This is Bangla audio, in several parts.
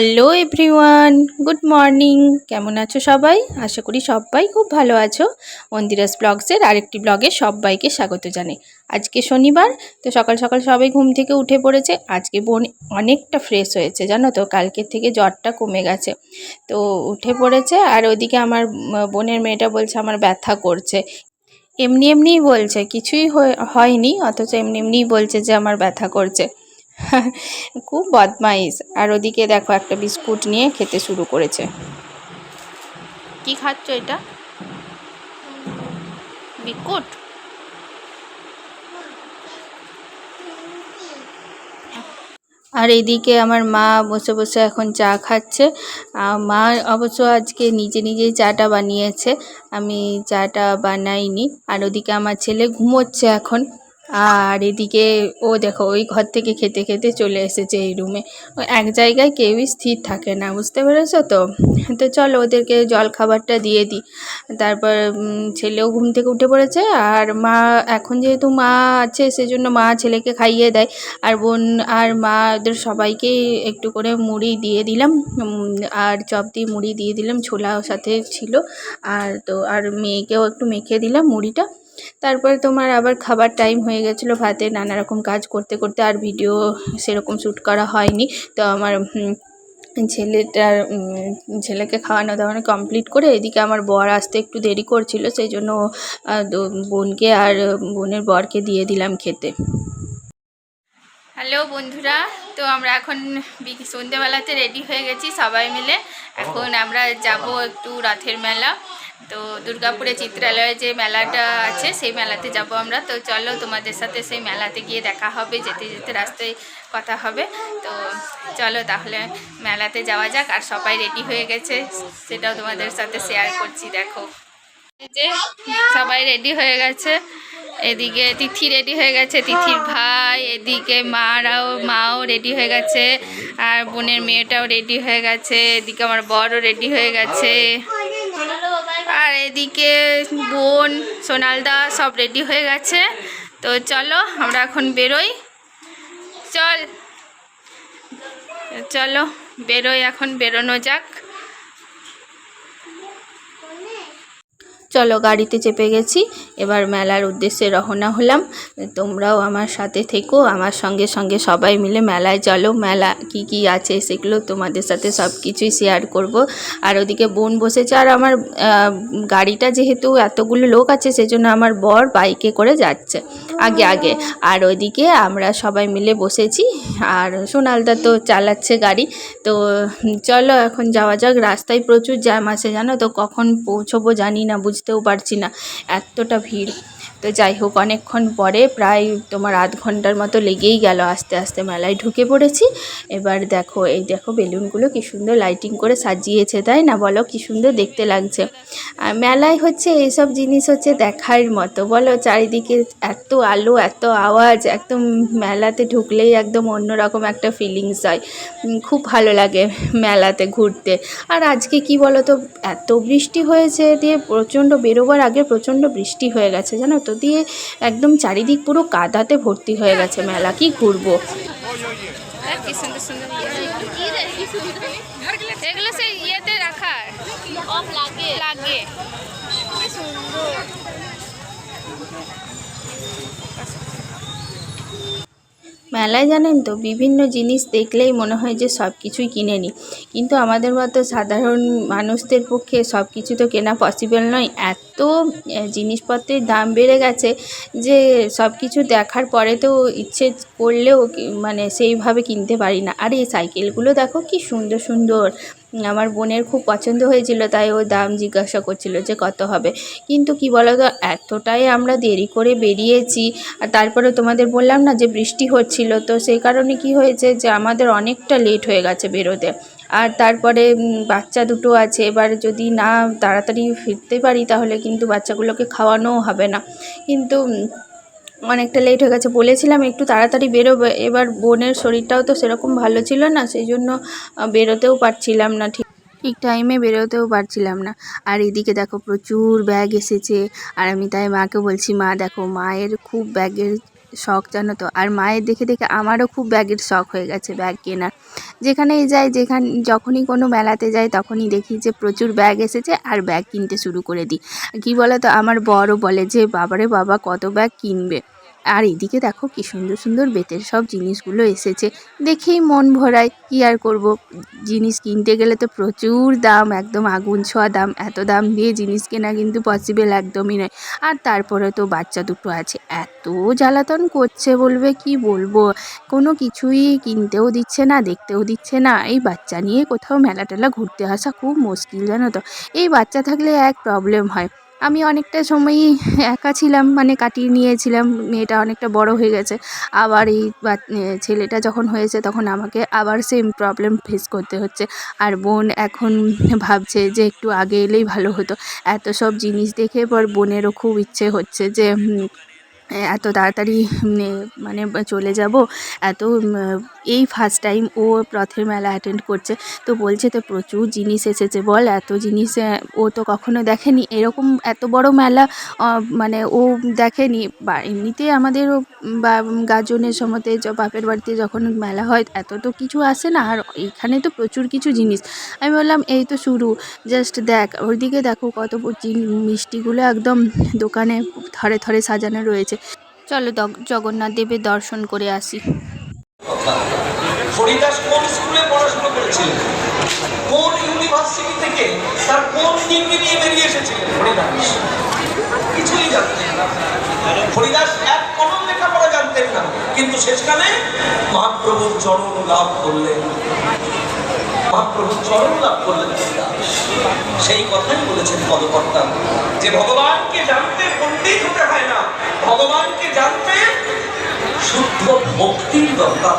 হ্যালো এভরিওয়ান গুড মর্নিং কেমন আছো সবাই? আশা করি সবাই খুব ভালো আছো। মন্দিরাস ব্লগসের আরেকটি ব্লগে সবাইকে স্বাগত জানাই। আজকে শনিবার, তো সকাল সকাল সবাই ঘুম থেকে উঠে পড়েছে। আজকে বোন অনেকটা ফ্রেশ হয়েছে, জানো তো? কালকের থেকে জ্বরটা কমে গেছে। তো উঠে পড়েছে, আর ওদিকে আমার বোনের মেয়েটা বলছে আমার ব্যথা করছে। এমনি এমনিই বলছে, কিছুই হয়ে- হয়নি, অথচ এমনি এমনিই বলছে যে আমার ব্যথা করছে। খুব বদমাইশ। আর ওদিকে দেখো একটা বিস্কুট নিয়ে খেতে শুরু করেছে। কি খাচ্ছ এটা? বিস্কুট? আর এদিকে আমার মা বসে বসে এখন চা খাচ্ছে। মা অবশ্য আজকে নিজে নিজেই চাটা বানিয়েছে। আমি চাটা বানাইনি। আর ওদিকে আমার ছেলে ঘুমোচ্ছে এখন। আর এদিকে ও দেখো, ওই ঘর থেকে খেতে খেতে চলে এসেছে এই রুমে এক জায়গায় কেউই স্থির থাকে না, বুঝতে পেরেছ তো? তো চলো ওদেরকে জল খাবারটা দিয়ে দিই। তারপর ছেলেও ঘুম থেকে উঠে পড়েছে আর মা, এখন যেহেতু মা আছে, সেজন্য মা ছেলেকে খাইয়ে দেয়। আর বোন আর মা, ওদের সবাইকেই একটু করে মুড়ি দিয়ে দিলাম। আর চপ দিয়ে মুড়ি দিয়ে দিলাম ছোলা সাথে ছিল। আর তো, আর মেয়েকেও একটু মেখে দিলাম মুড়িটা। তারপরে তোমার আবার খাবার টাইম হয়ে গেছিল ভাতে নানা রকম কাজ করতে করতে আর ভিডিও সেরকম শ্যুট করা হয়নি। তো আমার ছেলেটার ছেলেকে খাওয়ানো দাওয়ানো কমপ্লিট করে এদিকে আমার বর আসতে একটু দেরি করছিল সেই জন্য বোনকে আর বোনের বরকে দিয়ে দিলাম খেতে। হ্যালো বন্ধুরা তো আমরা এখন সন্ধ্যেবেলাতে রেডি হয়ে গেছি সবাই মিলে। এখন আমরা যাব একটু রথের মেলা। তো দুর্গাপুরে চিত্রালয়ে যে মেলাটা আছে, সেই মেলাতে যাব আমরা। তো চলো তোমাদের সাথে সেই মেলাতে গিয়ে দেখা হবে, যেতে যেতে রাস্তায় কথা হবে। তো চলো তাহলে মেলাতে যাওয়া যাক, আর সবাই রেডি হয়ে গেছে। সেটাও তোমাদের সাথে শেয়ার করছি, দেখো। যে সবাই রেডি হয়ে গেছে। এদিকে তিথি রেডি হয়ে গেছে, তিথির ভাই, এদিকে মারাও, মাও রেডি হয়ে গেছে। আর বোনের মেয়েটাও রেডি হয়ে গেছে। এদিকে আমার বড়ও রেডি হয়ে গেছে। আর এদিকে বোন, সোনালদা সব রেডি হয়ে গেছে। তো চলো, আমরা এখন বেরোই। চল। চলো, বেরোই, এখন বেরোনো যাক। চলো গাড়িতে চেপে গেছি। এবার মেলার উদ্দেশ্যে রওনা হলাম। তোমরাও আমার সাথে থেকো, আমার সঙ্গে সঙ্গে সবাই মিলে মেলায় চলো। মেলা কি কি আছে সেগুলো তোমাদের সাথে সব কিছুই শেয়ার করব। আর ওদিকে বোন বসেছে আর আমার গাড়িটা যেহেতু এতগুলো লোক আছে সেজন্য আমার বর বাইকে করে যাচ্ছে। আগে আগে। আর ওইদিকে আমরা সবাই মিলে বসেছি। আর সোনালদা তো চালাচ্ছে গাড়ি। তো চলো এখন যাওয়া যাক। রাস্তায় প্রচুর জ্যাম আছে জানো তো? কখন পৌঁছবো জানি না, বুঝতেও পারছি না। এতটা ভিড়। তো যাই হোক, অনেকক্ষণ পরে প্রায় তোমার আধ ঘণ্টার মতো লেগেই গেল। আস্তে আস্তে মেলায় ঢুকে পড়েছি। এবার দেখো, এই দেখো বেলুনগুলো কি সুন্দর লাইটিং করে সাজিয়েছে, তাই না? বলো, কি সুন্দর দেখতে লাগছে। আর মেলায় হচ্ছে এইসব জিনিস হচ্ছে দেখার মতো। বলো, চারিদিকে এত আলো, এত আওয়াজ, একদম মেলাতে ঢুকলেই একদম অন্যরকম একটা ফিলিংস হয়। খুব ভালো লাগে মেলাতে ঘুরতে। আর আজকে কি বলো তো, এত বৃষ্টি হয়েছে, দিয়ে প্রচণ্ড বেরোবার আগে প্রচণ্ড বৃষ্টি হয়ে গেছে, জানো তো? দিয়ে একদম চারিদিক পুরো কাদাতে ভর্তি হয়ে গেছে মেলা। কি ঘুরবো? সুন্দর সুন্দর এগুলো সেই ইয়েতে রাখা লাগে। লাগে। মেলায় জানেন তো, বিভিন্ন জিনিস দেখলেই মনে হয় যে সব কিছুই কিনে নিই কিন্তু আমাদের মতো সাধারণ মানুষদের পক্ষে সব কিছু তো কেনা পসিবল নয়। এত জিনিসপত্রের দাম বেড়ে গেছে যে সব কিছু দেখার পরে তো ইচ্ছে করলেও মানে সেইভাবে কিনতে পারি না। আর এই সাইকেলগুলো দেখো কি সুন্দর সুন্দর। আমার বোনের খুব পছন্দ হয়েছিল, তাই ও দাম জিজ্ঞাসা করছিল যে কত হবে। কিন্তু কি বলো তো এতটাই আমরা দেরি করে বেরিয়েছি, আর তারপরে তোমাদের বললাম না যে বৃষ্টি হচ্ছিল, তো সেই কারণে কি হয়েছে যে আমাদের অনেকটা লেট হয়ে গেছে বেরোতে। আর তারপরে বাচ্চা দুটো আছে, এবার যদি না তাড়াতাড়ি ফিরতে পারি তাহলে কিন্তু বাচ্চাগুলোকে খাওয়ানোও হবে না। কিন্তু অনেকটা লেট হয়ে গেছে। বলেছিলাম একটু তাড়াতাড়ি বেরোবে। এবার বোনের শরীরটাও তো সেরকম ভালো ছিল না, সেই জন্য বেরোতেও পারছিলাম না ঠিক। ঠিক টাইমে বেরোতেও পারছিলাম না। আর এদিকে দেখো প্রচুর ব্যাগ এসেছে। আর আমি তাই মাকে বলছি, মা, দেখো মায়ের খুব ব্যাগের শখ জানো তো? আর মায়ের দেখে দেখে আমারও খুব ব্যাগের শখ হয়ে গেছে ব্যাগ কেনার। যেখানেই যাই, যেখান, যখনই কোনো মেলাতে যাই, তখনই দেখি যে প্রচুর ব্যাগ এসেছে আর ব্যাগ কিনতে শুরু করে দিই। কী বলো তো আমার বড়ও বলে যে, বাবারে বাবা, কত ব্যাগ কিনবে? আর এদিকে দেখো কি সুন্দর সুন্দর বেতের সব জিনিসগুলো এসেছে। দেখেই মন ভরায়, কি আর করব? জিনিস কিনতে গেলে তো প্রচুর দাম, একদম আগুন ছোঁয়া দাম, এত দাম দিয়ে জিনিস কেনা কিন্তু পসিবল একদমই নয়। আর তারপরে তো বাচ্চা দুটো আছে, এত জ্বালাতন করছে বলবে, কি বলব? কোনো কিছুই কিনতেও দিচ্ছে না, দেখতেও দিচ্ছে না। এই বাচ্চা নিয়ে কোথাও মেলা টেলা ঘুরতে আসা খুব মুশকিল জানো তো? এই বাচ্চা থাকলে এক প্রবলেম হয়। আমি অনেকটা সময়ই একা ছিলাম মানে কাটিয়ে নিয়েছিলাম, মেয়েটা অনেকটা বড় হয়ে গেছে। আবার এই ছেলেটা যখন হয়েছে তখন আমাকে আবার সেম প্রবলেম ফেস করতে হচ্ছে। আর বোন এখন ভাবছে যে একটু আগে এলেই ভালো হতো। এত সব জিনিস দেখে পর বোনেরও খুব ইচ্ছে হচ্ছে যে এত তাড়াতাড়ি মানে চলে যাব। এত এই ফার্স্ট টাইম ও রথের মেলা অ্যাটেন্ড করছে। তো বলছে, তো প্রচুর জিনিস এসেছে বল, এত জিনিস ও তো কখনো দেখেনি। এরকম এত বড় মেলা মানে ও দেখেনি। বা এমনিতে আমাদের বা গাজনের সময়তে বাপের বাড়িতে যখন মেলা হয়, এত তো কিছু আসে না। আর এখানে তো প্রচুর কিছু জিনিস। আমি বললাম, এই তো শুরু। জাস্ট দেখ, ওইদিকে দেখো কত মিষ্টিগুলো একদম দোকানে থরে থরে সাজানো রয়েছে। চলো জগন্নাথ দেবের দর্শন করে আসি। কিছুই জানতেন না হরিদাস এক কলম লেখাপড়া জানতেন না কিন্তু শেষকালে মহাপ্রভুর চরণ লাভ করলেন মহাপ্রভুর চরণ লাভ করলেন সেই কথাই বলেছেন পদকর্তা। যে ভগবানকে জানতে পণ্ডিত হতে হয় না, ভগবানকে জানতে শুদ্ধ ভক্তির দরকার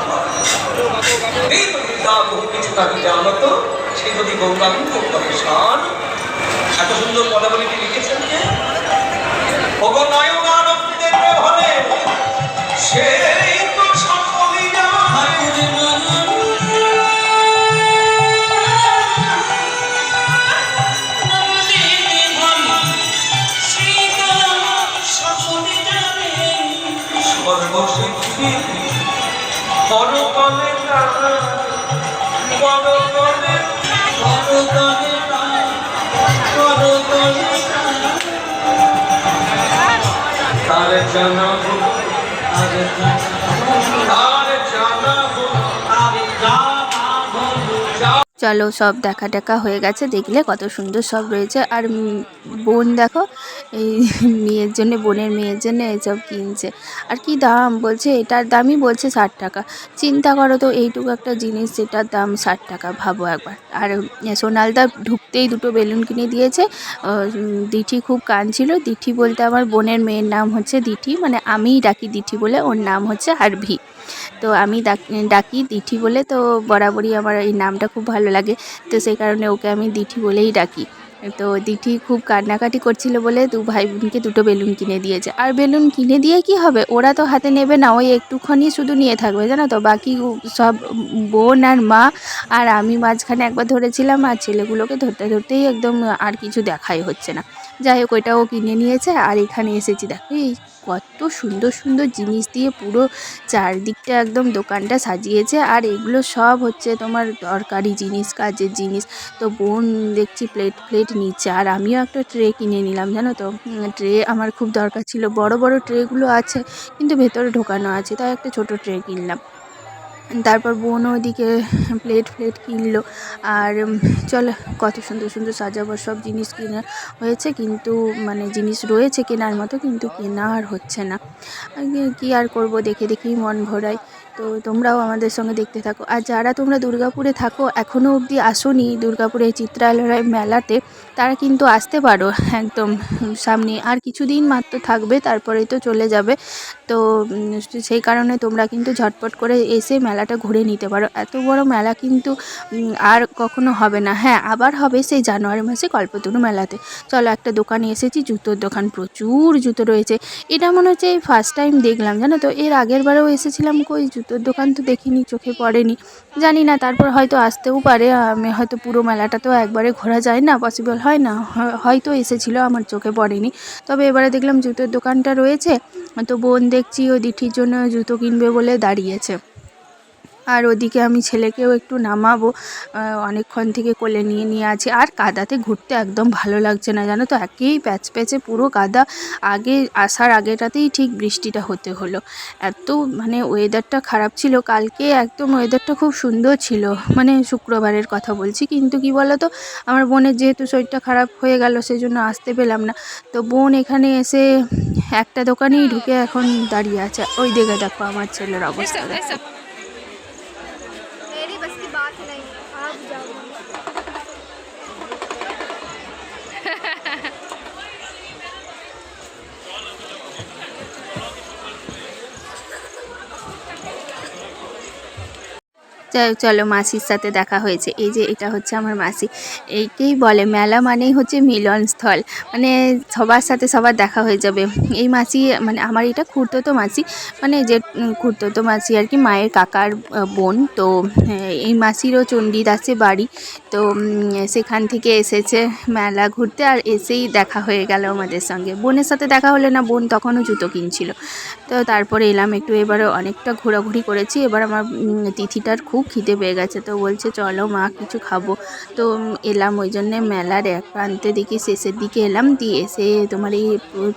এই বহু কিছু তাকে সে যদি গৌরাঙ্গ এত সুন্দর পদাবলীটি লিখেছেন ভগনয়নানন্দের তার জানাব তার চলো সব দেখা টাকা হয়ে গেছে, দেখলে কত সুন্দর সব রয়েছে। আর বোন দেখো, এই মেয়ের জন্য, বোনের মেয়ের জন্য এইসব কিনছে। আর কি দাম বলছে, এটার দামই বলছে ষাট টাকা। চিন্তা করো তো, এইটুকু একটা জিনিস, যেটার দাম ষাট টাকা, ভাবো একবার। আর সোনালদা ঢুকতেই দুটো বেলুন কিনে দিয়েছে। দিঠি খুব কাঁদছিল। দিঠি বলতে আমার বোনের মেয়ের নাম হচ্ছে দিঠি মানে আমিই ডাকি দিঠি বলে, ওর নাম হচ্ছে হারভি। তো আমি ডাক- দিঠি বলে, তো বরাবরই আমার এই নামটা খুব ভালো লাগে। তো সেই কারণে ওকে আমি দিঠি বলেই ডাকি। তো দিঠি খুব কান্নাকাটি করছিল বলে দু ভাই বোনকে দুটো বেলুন কিনে দিয়েছে। আর বেলুন কিনে দিয়ে কি হবে? ওরা তো হাতে নেবে না, ওই একটুখানি শুধু নিয়ে থাকবে, জানো তো? বাকি সব বোন আর মা, আর আমি মাঝখানে একবার ধরেছিলাম, আর ছেলেগুলোকে ধরতে, ধরতেই একদম আর কিছু দেখাই হচ্ছে না। যাই হোক, ওইটাও কিনে নিয়েছে আর এখানে এসেছি। দেখো, এই কত সুন্দর সুন্দর জিনিস দিয়ে পুরো চারদিকটা একদম দোকানটা সাজিয়েছে। আর এগুলো সব হচ্ছে তোমার দরকারি জিনিস, কাজের জিনিস। তো বোন দেখছি প্লেট প্লেট নিচ্ছে। আর আমিও একটা ট্রে কিনে নিলাম, জানো তো? ট্রে আমার খুব দরকার ছিল। বড় বড় ট্রেগুলো আছে, কিন্তু ভেতরে ঢোকানো আছে। তাই একটা ছোট ট্রে কিনলাম। তারপর বোনও ওইদিকে প্লেট ফ্লেট কিনলো। আর চল, কত সুন্দর সুন্দর সাজাবার সব জিনিস কিনে হয়েছে, কিন্তু মানে জিনিস রয়েছে কেনার মতো, কিন্তু কেনা আর হচ্ছে না। কি আর করব, দেখে দেখেই মন ভরাই তো তোমরাও আমাদের সঙ্গে দেখতে থাকো। আর যারা তোমরা দুর্গাপুরে থাকো এখনও অবধি আসোনি দুর্গাপুরে চিত্রালয় মেলাতে, তারা কিন্তু আসতে পারো একদম সামনে। আর কিছুদিন মাত্র থাকবে, তারপরেই তো চলে যাবে। তো সেই কারণে তোমরা কিন্তু ঝটপট করে এসে মেলাটা ঘুরে নিতে পারো। এত বড় মেলা কিন্তু আর কখনো হবে না। হ্যাঁ আবার হবে সেই জানুয়ারি মাসে কল্পতরু মেলাতে। চলো একটা দোকানে এসেছি, জুতোর দোকান। প্রচুর জুতো রয়েছে। এটা মনে হচ্ছে ফার্স্ট টাইম দেখলাম, জানো তো? এর আগের বারেও এসেছিলাম কই জুতোর দোকান তো দেখিনি, চোখে পড়েনি। জানি না, তারপর হয়তো আসতেও পারে, আমি হয়তো পুরো মেলাটা তো একবারে ঘোরা যায় না পসিবল হয় না হয়তো এসেছিল, আমার চোখে পড়েনি। তবে এবারে দেখলাম জুতোর দোকানটা রয়েছে, তো বোন দেখছি ও দিঠির জন্য জুতো কিনবে বলে দাঁড়িয়েছে। আর ওদিকে আমি ছেলেকেও একটু নামাবো অনেকক্ষণ থেকে কোলে নিয়ে নিয়ে আছি। আর কাদাতে ঘুরতে একদম ভালো লাগছে না, জানো তো? একেই প্যাচ প্যাচে পুরো কাদা। আগে, আসার আগেটাতেই ঠিক বৃষ্টিটা হতে হলো। এত মানে ওয়েদারটা খারাপ ছিল। কালকে একদম ওয়েদারটা খুব সুন্দর ছিল। মানে শুক্রবারের কথা বলছি। কিন্তু কি বলো তো আমার বোনের যেহেতু শরীরটা খারাপ হয়ে গেল, সেজন্য আসতে পেলাম না। তো বোন এখানে এসে একটা দোকানেই ঢুকে এখন দাঁড়িয়ে আছে। ওই দিকে দেখো আমার ছেলের অবস্থা। দেখো। চলো মাসির সাথে দেখা হয়েছে। এই যে এটা হচ্ছে আমার মাসি। এইকেই বলে, মেলা মানেই হচ্ছে মিলনস্থল। মানে সবার সাথে সবার দেখা হয়ে যাবে। এই মাসি মানে আমার এটা খুঁড়তো মাসি মানে যে খুঁড়তো মাসি আর কি, মায়ের কাকার বোন। তো এই মাসিরও চণ্ডীদাসে বাড়ি। তো সেখান থেকে এসেছে মেলা ঘুরতে আর এসেই দেখা হয়ে গেল আমাদের সঙ্গে। বোনের সাথে দেখা হলে না, বোন তখনও জুতো কিনছিল। তো তারপরে এলাম একটু, এবারে অনেকটা ঘোরাঘুরি করেছি। এবার আমার তিথিটার খুব খিদে পেয়ে গেছে তো বলছে, চলো মা, কিছু খাব। তো এলাম ওই জন্যে মেলার এক প্রান্তে দেখি শেষের দিকে এলাম, দিয়ে এসে তোমার এই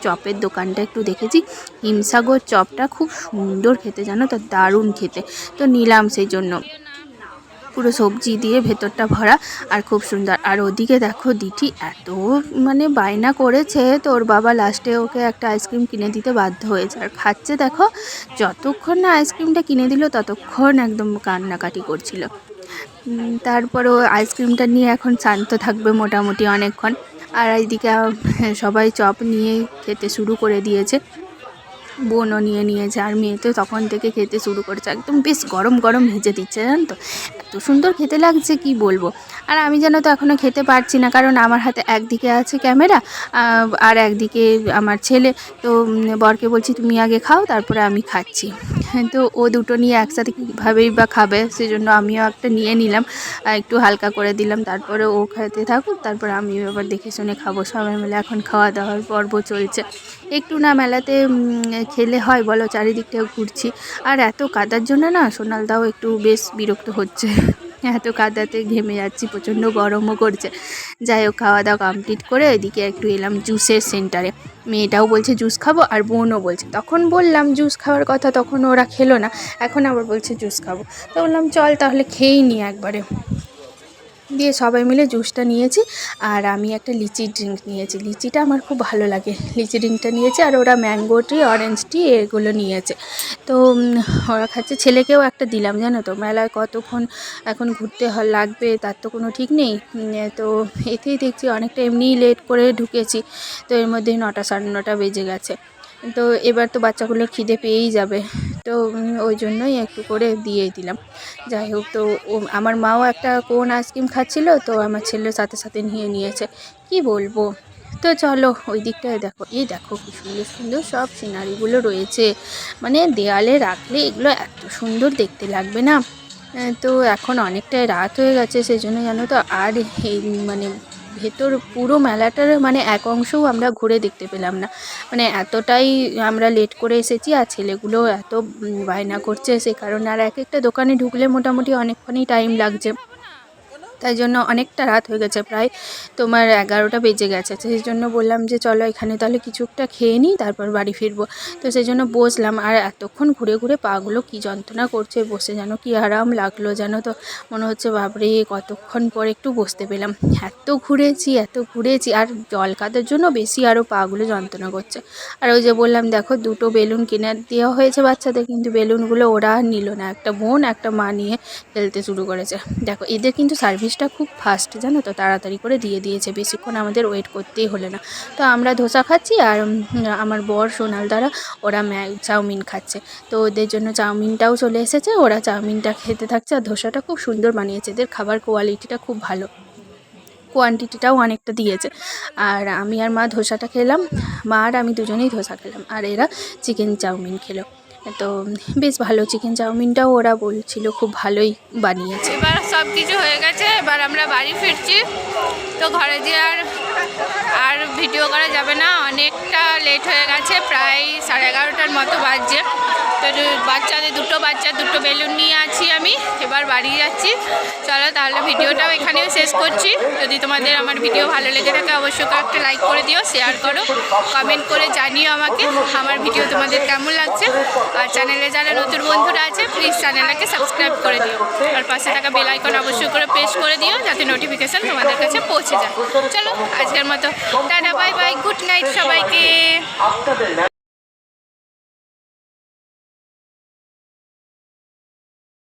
চপের দোকানটা একটু দেখেছি। হিমসাগর চপটা খুব সুন্দর খেতে, জানো তো? দারুণ খেতে। তো নিলাম সেই জন্য। পুরো সবজি দিয়ে ভেতরটা ভরা আর খুব সুন্দর। আর ওদিকে দেখো দিঠি এত মানে বায়না করেছে তো ওর বাবা লাস্টে ওকে একটা আইসক্রিম কিনে দিতে বাধ্য হয়েছে। আর খাচ্ছে দেখো যতক্ষণ না আইসক্রিমটা কিনে দিল ততক্ষণ একদম কান্নাকাটি করছিল। উম, তারপর ও আইসক্রিমটা নিয়ে এখন শান্ত থাকবে মোটামুটি অনেকক্ষণ। আর এইদিকে সবাই চপ নিয়ে খেতে শুরু করে দিয়েছে। বোনও নিয়ে নিয়েছে আর মেয়ে তো তখন থেকে খেতে শুরু করেছে। একদম বেশ গরম গরম ভেজে দিচ্ছে, জানো তো? এত সুন্দর খেতে লাগছে, কি বলব? আর আমি যেন তো এখনও খেতে পারছি না, কারণ আমার হাতে একদিকে আছে ক্যামেরা আর একদিকে আমার ছেলে। তো বরকে বলছি, তুমি আগে খাও, তারপরে আমি খাচ্ছি। তো ও দুটো নিয়ে একসাথে কীভাবেই বা খাবে সেজন্য আমিও একটা নিয়ে নিলাম একটু হালকা করে দিলাম, তারপরে ও খেতে থাকুক, তারপরে আমিও এবার দেখে শুনে খাব। সবাই মিলে এখন খাওয়া দাওয়ার পর্ব চলছে। একটু না মেলাতে খেলে হয় বলো চারিদিকটা ঘুরছি। আর এত কাদার জন্য না সোনালদাও একটু বেশ বিরক্ত হচ্ছে। এত কাদাতে ঘেমে যাচ্ছি, প্রচণ্ড গরমও করছে। যাই হোক খাওয়া দাওয়া কমপ্লিট করে এদিকে একটু এলাম জুসের সেন্টারে মেয়েটাও বলছে জুস খাব? আর বোনও বলছে, তখন বললাম জুস খাওয়ার কথা, তখন ওরা খেলো না। এখন আবার বলছে জুস খাব। তো বললাম, চল তাহলে খেয়েই নি একবারে। দিয়ে সবাই মিলে জুসটা নিয়েছি আর আমি একটা লিচি ড্রিঙ্ক নিয়েছি। লিচিটা আমার খুব ভালো লাগে। লিচি ড্রিঙ্কটা নিয়েছি আর ওরা ম্যাঙ্গো টি, অরেঞ্জ টি এগুলো নিয়েছে। তো ওরা খাচ্ছে। ছেলেকেও একটা দিলাম, জানো তো? মেলায় কতক্ষণ এখন ঘুরতে লাগবে তার তো কোনো ঠিক নেই। তো এতেই দেখছি অনেকটা এমনিই লেট করে ঢুকেছি। তো এর মধ্যে নটা সাড়ে নটা বেজে গেছে। তো এবার তো বাচ্চাগুলো খিদে পেয়েই যাবে। তো ওই জন্যই একটু করে দিয়ে দিলাম। যাই হোক, তো আমার মাও একটা কোন আইসক্রিম খাচ্ছিল, তো আমার ছেলের সাথে সাথে নিয়ে নিয়েছে। কি বলব? তো চলো, ওই দিকটায় দেখো। এই দেখো, কি সুন্দর সুন্দর সব সিনারিগুলো রয়েছে। মানে দেয়ালে রাখলে এগুলো এত সুন্দর দেখতে লাগবে না? তো এখন অনেকটাই রাত হয়ে গেছে সেই জন্য জানো তো, আর এই মানে ভেতর পুরো মেলাটার মানে এক অংশও আমরা ঘুরে দেখতে পেলাম না। মানে এতটাই আমরা লেট করে এসেছি আর ছেলেগুলো এত বায়না করছে সে কারণে। আর এক একটা দোকানে ঢুকলে মোটামুটি অনেকক্ষণই টাইম লাগছে। তাই জন্য অনেকটা রাত হয়ে গেছে, প্রায় তোমার এগারোটা বেজে গেছে। সেই জন্য বললাম যে, চলো এখানে তাহলে কিছু একটা খেয়ে নিই, তারপর বাড়ি ফিরবো। তো সেই জন্য বসলাম। আর এতক্ষণ ঘুরে ঘুরে পাগুলো কি যন্ত্রণা করছে, বসে যেন কি আরাম লাগল যেন তো মনে হচ্ছে, বাপরে, কতক্ষণ পর একটু বসতে পেলাম। এত ঘুরেছি এত ঘুরেছি, আর জল কাদার জন্য বেশি আরও পাগুলো যন্ত্রণা করছে। আর ওই যে বললাম, দেখো, দুটো বেলুন কিনে দেওয়া হয়েছে বাচ্চাদের, কিন্তু বেলুনগুলো ওরা নিল না। একটা বোন, একটা মা নিয়ে খেলতে শুরু করেছে। দেখো, এদের কিন্তু সার্ভিসটা খুব ফাস্ট জানো তো? তাড়াতাড়ি করে দিয়ে দিয়েছে। বেশিক্ষণ আমাদের ওয়েট করতেই হলো না। তো আমরা ধোসা খাচ্ছি আর আমার বর, সোনাল দ্বারা ওরা চাউমিন খাচ্ছে। তো ওদের জন্য চাউমিনটাও চলে এসেছে। ওরা চাউমিনটা খেতে থাকছে আর ধোসাটা খুব সুন্দর বানিয়েছে। এদের খাবার কোয়ালিটিটা খুব ভালো। কোয়ান্টিটিটাও অনেকটা দিয়েছে। আর আমি আর মা ধোসাটা খেলাম। মা আর আমি দুজনেই ধোসা খেলাম। আর এরা চিকেন চাউমিন খেলো। তো বেশ ভালো চিকেন চাউমিনটাও ওরা বলছিল খুব ভালোই বানিয়েছে। এবার সব কিছু হয়ে গেছে, এবার আমরা বাড়ি ফিরছি। তো ঘরে যে আর আর ভিডিও করা যাবে না। অনেকটা লেট হয়ে গেছে, প্রায় সাড়ে এগারোটার মতো বাজছে। তো বাচ্চাদের, দুটো বাচ্চা, দুটো বেলুন নিয়ে আছি আমি। এবার বাড়ি যাচ্ছি। চলো তাহলে ভিডিওটাও এখানেও শেষ করছি। যদি তোমাদের আমার ভিডিও ভালো লেগে থাকে, অবশ্যই একটা লাইক করে দিও শেয়ার করো কমেন্ট করে জানিও আমাকে আমার ভিডিও তোমাদের কেমন লাগছে। আর চ্যানেলে যারা নতুন বন্ধুরা আছে প্লিজ চ্যানেলটাকে সাবস্ক্রাইব করে দিও। আর পাশে থাকা বেল আইকন অবশ্যই করে প্রেস করে দিও, যাতে নোটিফিকেশন তোমাদের কাছে পৌঁছে যায়। চলো আজকের মতো। Tata bye bye good night সবাইকে।